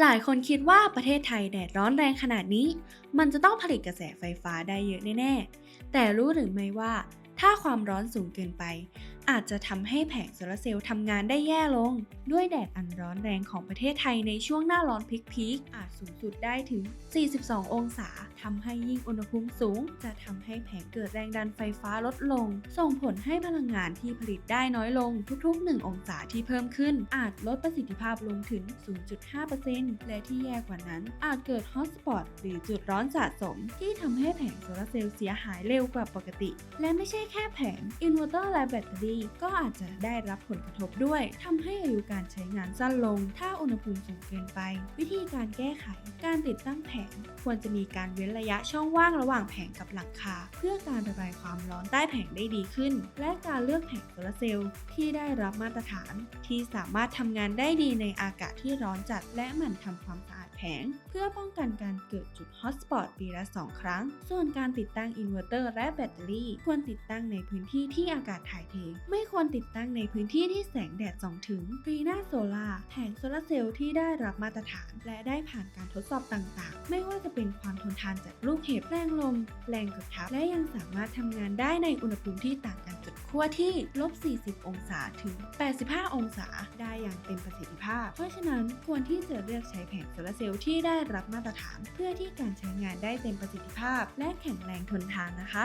หลายคนคิดว่าประเทศไทยแดดร้อนแรงขนาดนี้ มันจะต้องผลิตกระแสไฟฟ้าได้เยอะแน่ ๆ แต่รู้หรือไม่ว่าถ้าความร้อนสูงเกินไปอาจจะทำให้แผงโซลาร์เซลล์ทำงานได้แย่ลง ด้วยแดดอันร้อนแรงของประเทศไทยในช่วงหน้าร้อนพีคๆอาจสูงสุดได้ถึง 42 องศาทำให้ยิ่งอุณหภูมิสูง จะทำให้แผงเกิดแรงดันไฟฟ้าลดลง ส่งผลให้พลังงานที่ผลิตได้น้อยลงทุกๆ 1 องศาที่เพิ่มขึ้น อาจลดประสิทธิภาพลงถึง 0.5%และที่แย่กว่านั้น อาจเกิดฮอตสปอตหรือจุดร้อนสะสม ที่ทำให้แผงโซลาร์เซลล์เสียหายเร็วกว่าปกติ และไม่ใช่แค่แผงอินเวอร์เตอร์และแบตเตอรี่ก็อาจจะได้รับผลกระทบด้วยทำให้อายุการใช้งานสั้นลง ถ้าอุณหภูมิสูงเกินไป วิธีการแก้ไข การติดตั้งแผง ควรจะมีการเว้นระยะช่องว่างระหว่างแผงกับหลังคา เพื่อการระบายความร้อนใต้แผงได้ดีขึ้น และการเลือกแผงโซลาร์เซลล์ที่ได้รับมาตรฐาน ที่สามารถทำงานได้ดีในอากาศที่ร้อนจัด และหมั่นทำความสะอาดแผง เพื่อป้องกันการเกิดจุดฮอตสปอตปีละ 2 ครั้ง ส่วนการติดตั้งอินเวอร์เตอร์และแบตเตอรี่ ควรติดตั้งในพื้นที่ที่อากาศถ่ายเทไม่ควรติดตั้งในพื้นที่ที่แสงแดดส่องถึงฟรีนาโซลาแผงโซลาร์เซลล์ที่ได้รับมาตรฐาน และได้ผ่านการทดสอบต่างๆ ไม่ว่าจะเป็นความทนทานจากลูกเห็บแรงลม แรงกดทับ และยังสามารถทำงานได้ในอุณหภูมิที่ต่างกันจุดขั้วที่ลบ 40 องศาถึง 85 องศา ได้อย่างเต็มประสิทธิภาพ เพราะฉะนั้นควรที่จะเลือกใช้แผงโซลาร์เซลล์ที่ได้รับมาตรฐาน เพื่อที่การใช้งานได้เต็มประสิทธิภาพ และแข็งแรงทนทานนะคะ